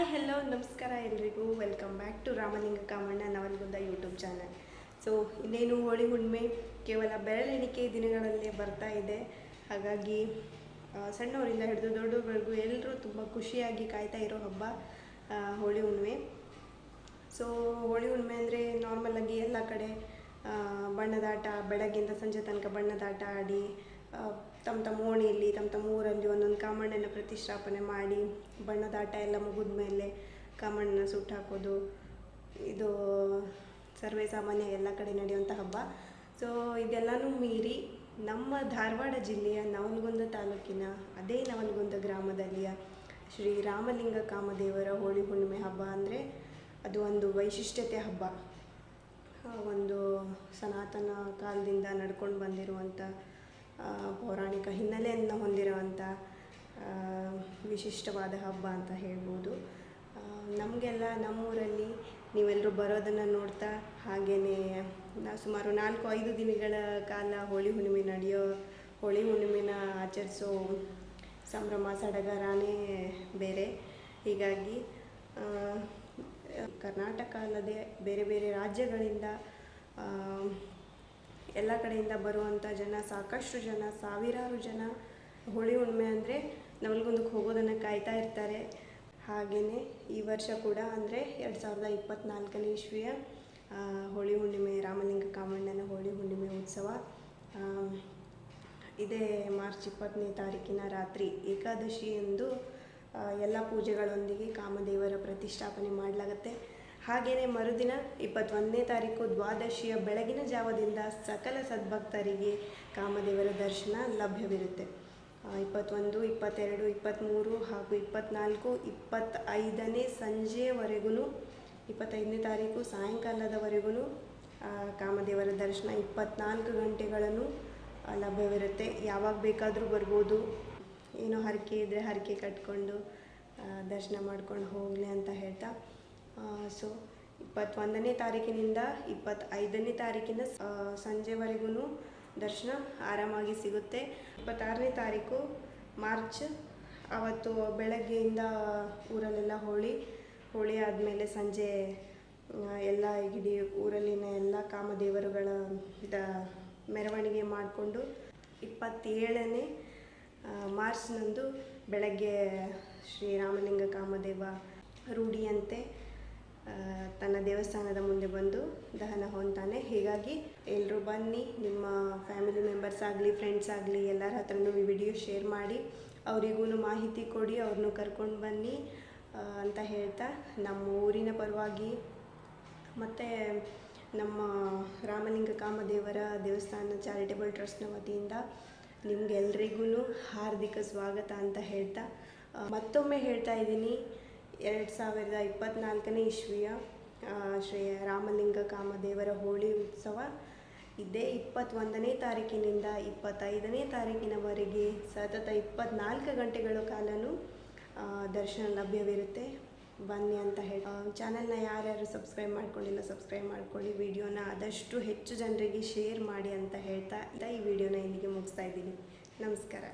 Hi hello ನಮಸ್ಕಾರ ಎಲ್ರಿಗೂ. Welcome back to Ramalinga Kamanna Navalgund YouTube channel so ಇನ್ನೇನು ಹೋಳಿ ಹುಣ್ಣಿಮೆ ಕೇವಲ ಬೆರಳೆಣಿಕೆ ದಿನಗಳಲ್ಲೇ ಬರ್ತಾ ಇದೆ. ಹಾಗಾಗಿ ಸಣ್ಣವರಿಂದ ಹಿಡಿದು ದೊಡ್ಡವರೆಗೂ ಎಲ್ಲರೂ ತುಂಬ ಖುಷಿಯಾಗಿ ಕಾಯ್ತಾ ಇರೋ ಹಬ್ಬ ಹೋಳಿ ಹುಣ್ಣಿಮೆ. ಸೊ ಹೋಳಿ ಹುಣ್ಣಿಮೆ ಅಂದರೆ ನಾರ್ಮಲಾಗಿ ಎಲ್ಲ ಕಡೆ ಬಣ್ಣದಾಟ ಬೆಳಗ್ಗೆಯಿಂದ ಸಂಜೆ ತನಕ ಬಣ್ಣದಾಟ ಆಡಿ ತಮ್ಮ ತಮ್ಮ ಓಣಿಯಲ್ಲಿ ತಮ್ಮ ತಮ್ಮ ಊರಲ್ಲಿ ಒಂದೊಂದು ಕಾಮಣ್ಣನ ಪ್ರತಿಷ್ಠಾಪನೆ ಮಾಡಿ, ಬಣ್ಣದಾಟ ಎಲ್ಲ ಮುಗಿದ ಮೇಲೆ ಕಾಮಣ್ಣನ ಸುಟ್ಟು ಹಾಕೋದು, ಇದು ಸರ್ವೇ ಸಾಮಾನ್ಯ ಎಲ್ಲ ಕಡೆ ನಡೆಯುವಂಥ ಹಬ್ಬ. ಸೊ ಇದೆಲ್ಲನೂ ಮೀರಿ ನಮ್ಮ ಧಾರವಾಡ ಜಿಲ್ಲೆಯ ನವಲಗುಂದ ತಾಲೂಕಿನ ಅದೇ ನವಲಗುಂದ ಗ್ರಾಮದಲ್ಲಿಯ ಶ್ರೀ ರಾಮಲಿಂಗ ಕಾಮದೇವರ ಹೋಳಿ ಹುಣ್ಣಿಮೆ ಹಬ್ಬ ಅಂದರೆ ಅದು ಒಂದು ವೈಶಿಷ್ಟ್ಯತೆ ಹಬ್ಬ. ಒಂದು ಸನಾತನ ಕಾಲದಿಂದ ನಡ್ಕೊಂಡು ಬಂದಿರುವಂಥ ಪೌರಾಣಿಕ ಹಿನ್ನೆಲೆಯನ್ನು ಹೊಂದಿರುವಂಥ ವಿಶಿಷ್ಟವಾದ ಹಬ್ಬ ಅಂತ ಹೇಳ್ಬೋದು. ನಮಗೆಲ್ಲ ನಮ್ಮೂರಲ್ಲಿ ನೀವೆಲ್ಲರೂ ಬರೋದನ್ನು ನೋಡ್ತಾ ಹಾಗೆಯೇ ನಾವು ಸುಮಾರು ನಾಲ್ಕು ಐದು ದಿನಗಳ ಕಾಲ ಹೋಳಿ ಹುಣ್ಣಿಮೆ ನಡೆಯೋ, ಹೋಳಿ ಹುಣ್ಣಿಮೆನ ಆಚರಿಸೋ ಸಂಭ್ರಮ, ಸಡಗರನೇ ಬೇರೆ. ಹೀಗಾಗಿ ಕರ್ನಾಟಕ ಅಲ್ಲದೆ ಬೇರೆ ಬೇರೆ ರಾಜ್ಯಗಳಿಂದ ಎಲ್ಲ ಕಡೆಯಿಂದ ಬರುವಂಥ ಜನ, ಸಾಕಷ್ಟು ಜನ, ಸಾವಿರಾರು ಜನ ಹೋಳಿ ಹುಣ್ಣಿಮೆ ಅಂದರೆ ನವಲಗುಂದಕ್ಕೆ ಹೋಗೋದನ್ನು ಕಾಯ್ತಾ ಇರ್ತಾರೆ. ಹಾಗೆಯೇ ಈ ವರ್ಷ ಕೂಡ ಅಂದರೆ ಎರಡು ಸಾವಿರದ ಇಪ್ಪತ್ತ್ನಾಲ್ಕನೇ ಇಸ್ವಿಯ ಹೋಳಿ ಹುಣ್ಣಿಮೆ, ರಾಮಲಿಂಗ ಕಾಮಣ್ಣನ ಹೋಳಿ ಹುಣ್ಣಿಮೆ ಉತ್ಸವ. ಇದೇ ಮಾರ್ಚ್ ಇಪ್ಪತ್ತನೇ ತಾರೀಕಿನ ರಾತ್ರಿ ಏಕಾದಶಿಯಂದು ಎಲ್ಲ ಪೂಜೆಗಳೊಂದಿಗೆ ಕಾಮದೇವರ ಪ್ರತಿಷ್ಠಾಪನೆ ಮಾಡಲಾಗುತ್ತೆ. ಹಾಗೆಯೇ ಮರುದಿನ ಇಪ್ಪತ್ತೊಂದನೇ ತಾರೀಕು ದ್ವಾದಶಿಯ ಬೆಳಗಿನ ಜಾವದಿಂದ ಸಕಲ ಸದ್ಭಕ್ತರಿಗೆ ಕಾಮದೇವರ ದರ್ಶನ ಲಭ್ಯವಿರುತ್ತೆ. ಇಪ್ಪತ್ತೊಂದು, ಇಪ್ಪತ್ತೆರಡು, ಇಪ್ಪತ್ತ್ಮೂರು ಹಾಗೂ ಇಪ್ಪತ್ತ್ನಾಲ್ಕು, ಇಪ್ಪತ್ತೈದನೇ ಸಂಜೆಯವರೆಗೂ ಇಪ್ಪತ್ತೈದನೇ ತಾರೀಕು ಸಾಯಂಕಾಲದವರೆಗೂ ಕಾಮದೇವರ ದರ್ಶನ ಇಪ್ಪತ್ತ್ನಾಲ್ಕು ಗಂಟೆಗಳನ್ನು ಲಭ್ಯವಿರುತ್ತೆ. ಯಾವಾಗ ಬೇಕಾದರೂ ಬರ್ಬೋದು. ಏನೋ ಹರಕೆ ಇದ್ದರೆ ಹರಕೆ ಕಟ್ಕೊಂಡು ದರ್ಶನ ಮಾಡ್ಕೊಂಡು ಹೋಗಲಿ ಅಂತ ಹೇಳ್ತಾ ಸೊ ಇಪ್ಪತ್ತೊಂದನೇ ತಾರೀಕಿನಿಂದ ಇಪ್ಪತ್ತೈದನೇ ತಾರೀಕಿನ ಸಂಜೆವರೆಗೂ ದರ್ಶನ ಆರಾಮಾಗಿ ಸಿಗುತ್ತೆ. ಇಪ್ಪತ್ತಾರನೇ ತಾರೀಕು ಮಾರ್ಚ್, ಅವತ್ತು ಬೆಳಗ್ಗೆಯಿಂದ ಊರಲ್ಲೆಲ್ಲ ಹೋಳಿ ಹೋಳಿ ಆದಮೇಲೆ ಸಂಜೆ ಎಲ್ಲ ಇಡೀ ಊರಲ್ಲಿನ ಎಲ್ಲ ಕಾಮದೇವರುಗಳ ದ, ಮೆರವಣಿಗೆ ಮಾಡಿಕೊಂಡು ಇಪ್ಪತ್ತೇಳನೇ ಮಾರ್ಚ್ನಂದು ಬೆಳಗ್ಗೆ ಶ್ರೀರಾಮಲಿಂಗ ಕಾಮದೇವ ರೂಢಿಯಂತೆ ತನ್ನ ದೇವಸ್ಥಾನದ ಮುಂದೆ ಬಂದು ದಹನ ಹೊಂತಾನೆ ಹೀಗಾಗಿ ಎಲ್ಲರೂ ಬನ್ನಿ, ನಿಮ್ಮ ಫ್ಯಾಮಿಲಿ ಮೆಂಬರ್ಸ್ ಆಗಲಿ, ಫ್ರೆಂಡ್ಸ್ ಆಗಲಿ, ಎಲ್ಲರ ಹತ್ರನೂ ಈ ವಿಡಿಯೋ ಶೇರ್ ಮಾಡಿ, ಅವರಿಗೂ ಮಾಹಿತಿ ಕೊಡಿ ಅವ್ರನ್ನೂ ಕರ್ಕೊಂಡು ಬನ್ನಿ ಅಂತ ಹೇಳ್ತಾ, ನಮ್ಮ ಊರಿನ ಪರವಾಗಿ ಮತ್ತು ನಮ್ಮ ರಾಮಲಿಂಗ ಕಾಮದೇವರ ದೇವಸ್ಥಾನ ಚಾರಿಟೇಬಲ್ ಟ್ರಸ್ಟ್ನ ವತಿಯಿಂದ ನಿಮಗೆಲ್ರಿಗೂ ಹಾರ್ದಿಕ ಸ್ವಾಗತ ಅಂತ ಹೇಳ್ತಾ ಮತ್ತೊಮ್ಮೆ ಹೇಳ್ತಾ ಇದ್ದೀನಿ ಎರಡು ಸಾವಿರದ ಇಪ್ಪತ್ತ್ನಾಲ್ಕನೇ ಇಶ್ವಿಯ ಶ್ರೀ ರಾಮಲಿಂಗ ಕಾಮದೇವರ ಹೋಳಿ ಉತ್ಸವ ಇದೇ ಇಪ್ಪತ್ತೊಂದನೇ ತಾರೀಕಿನಿಂದ ಇಪ್ಪತ್ತೈದನೇ ತಾರೀಕಿನವರೆಗೆ ಸತತ ಇಪ್ಪತ್ನಾಲ್ಕು ಗಂಟೆಗಳ ಕಾಲನೂ ದರ್ಶನ ಲಭ್ಯವಿರುತ್ತೆ. ಬನ್ನಿ ಅಂತ ಹೇಳಿ. ಚಾನಲ್ನ ಯಾರ್ಯಾರು ಸಬ್ಸ್ಕ್ರೈಬ್ ಮಾಡ್ಕೊಂಡಿಲ್ಲ ಸಬ್ಸ್ಕ್ರೈಬ್ ಮಾಡ್ಕೊಳ್ಳಿ. ವಿಡಿಯೋನ ಆದಷ್ಟು ಹೆಚ್ಚು ಜನರಿಗೆ ಶೇರ್ ಮಾಡಿ ಅಂತ ಹೇಳ್ತಾ ಈ ವಿಡಿಯೋನ ಇಲ್ಲಿಗೆ ಮುಗಿಸ್ತಾ ಇದ್ದೀನಿ. ನಮಸ್ಕಾರ.